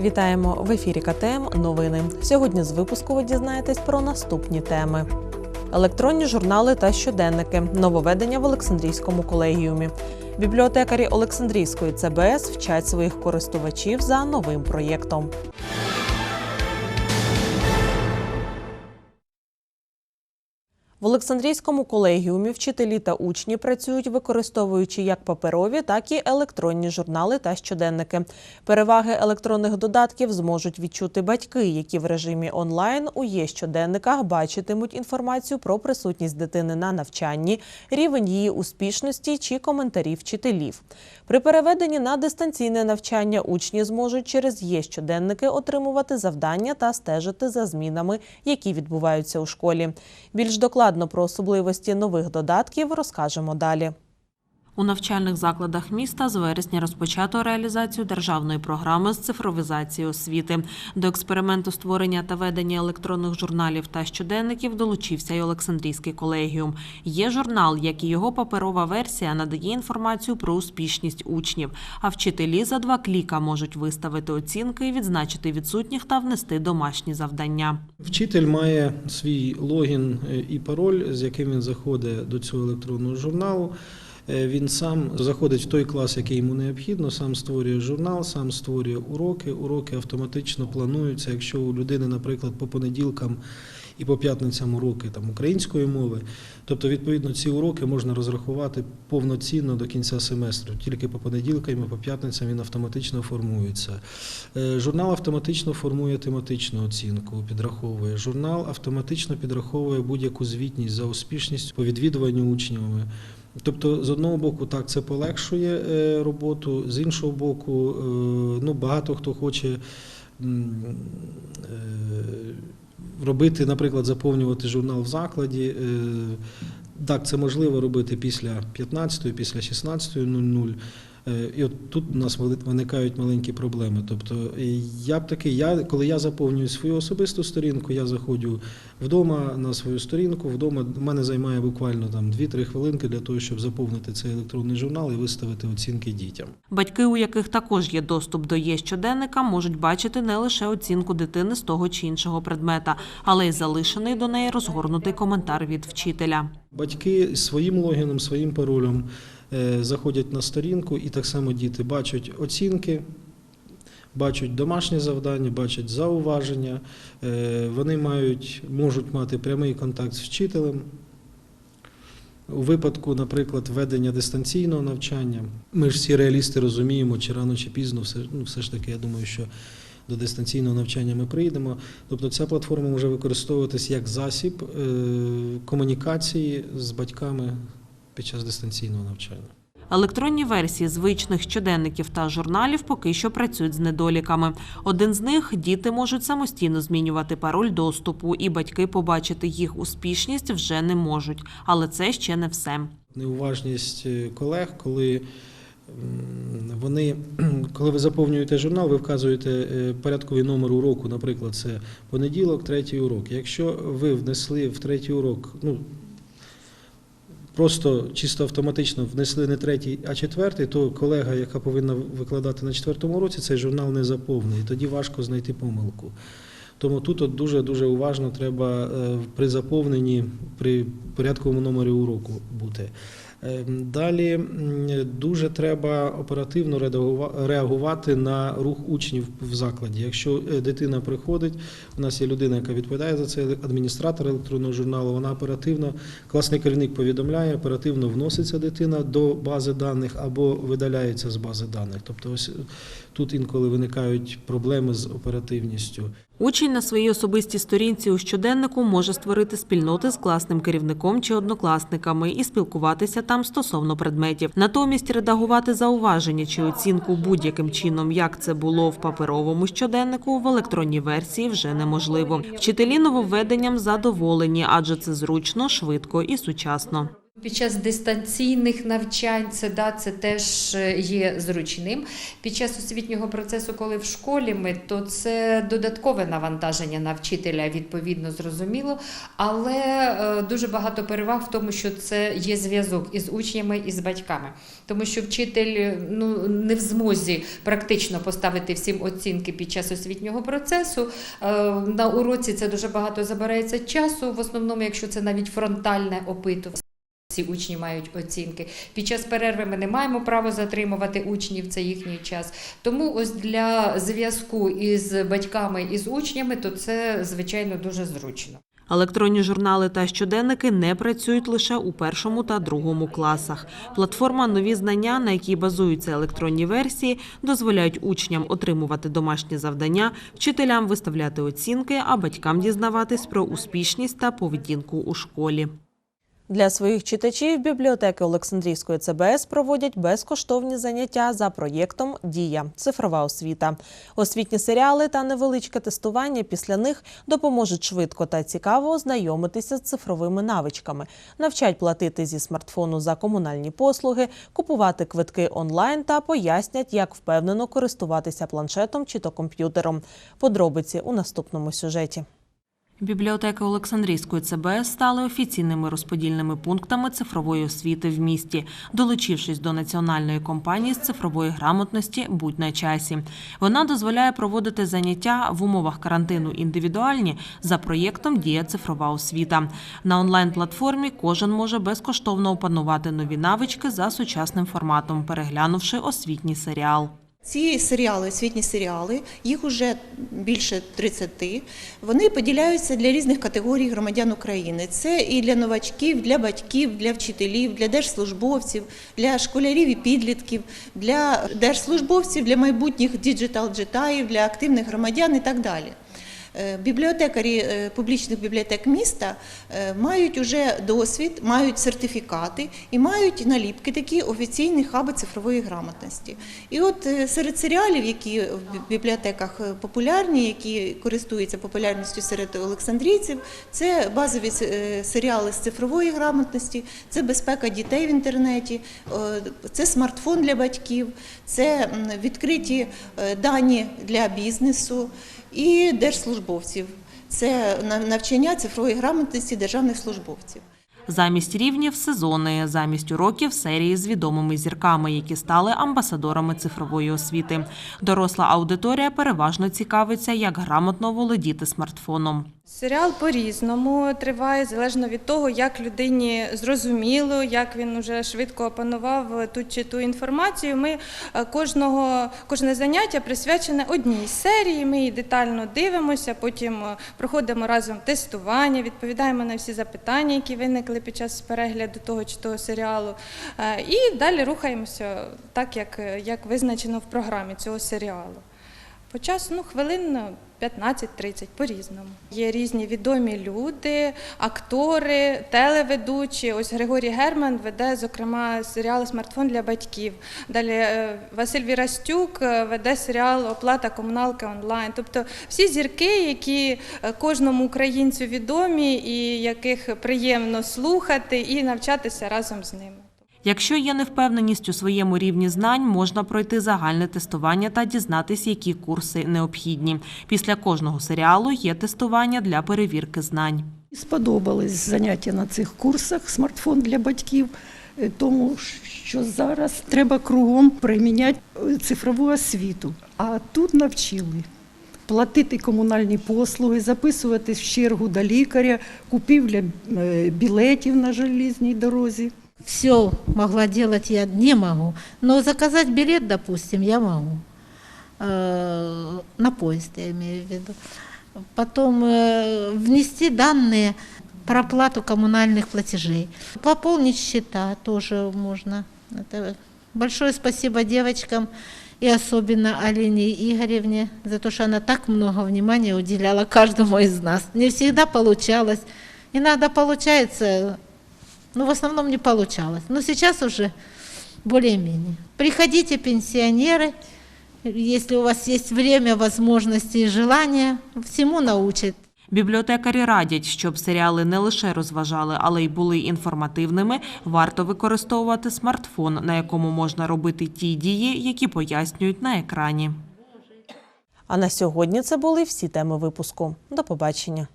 Вітаємо в ефірі КТМ. Новини. Сьогодні з випуску ви дізнаєтесь про наступні теми: електронні журнали та щоденники, нововведення в Олександрійському колегіумі. Бібліотекарі Олександрійської ЦБС вчать своїх користувачів за новим проєктом. В Олександрійському колегіумі вчителі та учні працюють, використовуючи як паперові, так і електронні журнали та щоденники. Переваги електронних додатків зможуть відчути батьки, які в режимі онлайн у є щоденниках бачитимуть інформацію про присутність дитини на навчанні, рівень її успішності чи коментарі вчителів. При переведенні на дистанційне навчання учні зможуть через є щоденники отримувати завдання та стежити за змінами, які відбуваються у школі. Більш докладно про особливості нових додатків розкажемо далі. У навчальних закладах міста з вересня розпочато реалізацію державної програми з цифровізації освіти. До експерименту створення та ведення електронних журналів та щоденників долучився й Олександрійський колегіум. Є журнал, як і його паперова версія, надає інформацію про успішність учнів. А вчителі за два кліка можуть виставити оцінки, відзначити відсутніх та внести домашні завдання. Вчитель має свій логін е, і пароль, з яким він заходить до цього електронного журналу. Е, Він сам заходить в той клас, який йому необхідно, сам створює журнал, сам створює уроки. Уроки автоматично плануються. Якщо у людини, наприклад, по понеділкам і по п'ятницям уроки там української мови, тобто відповідно ці уроки можна розрахувати повноцінно до кінця семестру. Тільки по понеділкам і по п'ятницям він автоматично формується. Е, Журнал автоматично формує тематичну оцінку, підраховує. Журнал автоматично підраховує будь-яку звітність за успішність по відвідуванню учнями. Тобто, з одного боку, так це полегшує е, роботу, з іншого боку, е, ну, багато хто хоче е, робити, наприклад, заповнювати журнал в закладі. Так, це можливо робити після 15-ї, після 16.00. Е, І от тут у нас виникають маленькі проблеми. Тобто, я б таки, я, коли я заповнюю свою особисту сторінку, я заходжу вдома на свою сторінку. Вдома в мене займає буквально там 2-3 хвилинки для того, щоб заповнити цей електронний журнал і виставити оцінки дітям. Батьки, у яких також є доступ до є щоденника, можуть бачити не лише оцінку дитини з того чи іншого предмета, але й залишений до неї розгорнутий коментар від вчителя. Батьки своїм логіном, своїм паролем заходять на сторінку, і так само діти бачать оцінки, бачать домашні завдання, бачать зауваження. Е, Вони мають, можуть мати прямий контакт з вчителем. У випадку, наприклад, введення дистанційного навчання, ми ж всі реалісти розуміємо, чи рано, чи пізно, все, ну, все ж таки, я думаю, що до дистанційного навчання ми прийдемо. Тобто ця платформа може використовуватись як засіб е, комунікації з батьками під час дистанційного навчання. Електронні версії звичних щоденників та журналів поки що працюють з недоліками. Один з них діти можуть самостійно змінювати пароль доступу, і батьки побачити їх успішність вже не можуть. Але це ще не все. Неуважність е, колег, коли вони, коли ви заповнюєте журнал, ви вказуєте е, порядковий номер уроку, наприклад, це понеділок, третій урок. Якщо ви внесли в третій урок, ну просто чисто автоматично внесли не третій, а четвертий, то колега, яка повинна викладати на четвертому році, цей журнал не заповнений. Тоді важко знайти помилку. Тому тут от дуже дуже уважно треба е, при заповненні, при порядковому номері уроку бути. Е, Далі дуже треба оперативно реагувати на рух учнів в закладі. Якщо е, дитина приходить, у нас є людина, яка відповідає за це, адміністратор електронного журналу. Вона оперативно, класний керівник повідомляє, оперативно вноситься дитина до бази даних або видаляється з бази даних. Тобто, ось тут інколи виникають проблеми з оперативністю. Учень на своїй особистій сторінці у щоденнику може створити спільноти з класним керівником чи однокласниками і спілкуватися там стосовно предметів. Натомість редагувати зауваження чи оцінку будь-яким чином, як це було в паперовому щоденнику, в електронній версії вже неможливо. Вчителі нововведенням задоволені, адже це зручно, швидко і сучасно. Під час дистанційних навчань це, да, це теж е, є зручним. Під час освітнього процесу, коли в школі ми, то це додаткове навантаження на вчителя, відповідно, зрозуміло. Але е, дуже багато переваг в тому, що це є зв'язок із учнями і з батьками. Тому що вчитель ну, не в змозі практично поставити всім оцінки під час освітнього процесу. Е, На уроці це дуже багато забирається часу, в основному, якщо це навіть фронтальне опитування. Всі учні мають оцінки. Під час перерви ми не маємо права затримувати учнів, це їхній час. Тому ось для зв'язку із батьками і з учнями, то це звичайно дуже зручно. Електронні журнали та щоденники не працюють лише у першому та другому класах. Платформа Нові знання, на якій базуються електронні версії, дозволяють учням отримувати домашні завдання, вчителям виставляти оцінки, а батькам дізнаватись про успішність та поведінку у школі. Для своїх читачів бібліотеки Олександрійської ЦБС проводять безкоштовні заняття за проєктом Дія цифрова освіта. Освітні серіали та невеличке тестування після них допоможуть швидко та цікаво ознайомитися з цифровими навичками, навчать платити зі смартфону за комунальні послуги, купувати квитки онлайн та пояснять, як впевнено користуватися планшетом чи то комп'ютером. Подробиці у наступному сюжеті. Бібліотеки Олександрійської ЦБС стали офіційними розподільними пунктами цифрової освіти в місті, долучившись до національної кампанії з цифрової грамотності Будь на часі. Вона дозволяє проводити заняття в умовах карантину індивідуальні за проєктом Дія цифрова освіта. На онлайн-платформі кожен може безкоштовно опанувати нові навички за сучасним форматом, переглянувши освітній серіал. Ці серіали, освітні серіали, їх уже більше 30, Вони поділяються для різних категорій громадян України. Це і для новачків, для батьків, для вчителів, для держслужбовців, для школярів і підлітків, для держслужбовців, для майбутніх діджитал-джитаїв, для активних громадян і так далі. Е, Бібліотекарі е, публічних бібліотек міста е, мають уже досвід, мають сертифікати і мають наліпки такі офіційні хаби цифрової грамотності. І от серед серіалів, які в бібліотеках популярні, які користуються популярністю серед олександрійців, це базові серіали з цифрової грамотності, це безпека дітей в інтернеті, це смартфон для батьків, це відкриті дані для бізнесу і держслужбовців. Це навчання цифрової грамотності державних службовців. Замість рівнів сезони, замість уроків серії з відомими зірками, які стали амбасадорами цифрової освіти. Доросла аудиторія переважно цікавиться, як грамотно володіти смартфоном. Серіал по-різному триває, залежно від того, як людині зрозуміло, як він уже швидко опанував ту чи ту інформацію. Ми е, кожного, кожне заняття присвячене одній серії. Ми її детально дивимося, потім е, проходимо разом тестування, відповідаємо на всі запитання, які виникли під час перегляду того чи того серіалу. Е, І далі рухаємося так, як, як визначено в програмі цього серіалу. По часу ну, хвилин 15-30, по-різному. Є різні відомі люди, актори, телеведучі. Ось Григорій Герман веде, зокрема, серіал Смартфон для батьків. Далі е, Василь Вірастюк е, веде серіал Оплата комуналки онлайн. Тобто всі зірки, які е, кожному українцю відомі і яких приємно слухати і навчатися разом з ними. Якщо є невпевненість у своєму рівні знань, можна пройти загальне тестування та дізнатись, які курси необхідні. Після кожного серіалу є тестування для перевірки знань. Сподобались заняття на цих курсах смартфон для батьків, е, тому що зараз треба кругом приміняти е, цифрову освіту. А тут навчили платити комунальні послуги, записуватись в чергу до лікаря, купівля е, білетів на желізній дорозі. Все могла делать я не могу. Но заказать билет, допустим, я могу. Э, На поезд я имею в виду. Потом э, внести данные про оплату коммунальных платежей. Пополнить счета тоже можно. Это большое спасибо девочкам и особенно Алине Игоревне за то, что она так много внимания уделяла каждому из нас. Не всегда получалось. Иногда получается, ну, в основном не получалось. Но сейчас уже более-менее. Приходите, пенсионеры, если у вас есть время, возможности и желание, всему научат. Бібліотекарі радять, щоб серіали не лише розважали, але й були інформативними. Варто використовувати смартфон, на якому можна робити ті дії, які пояснюють на екрані. А на сьогодні це були всі теми випуску. До побачення.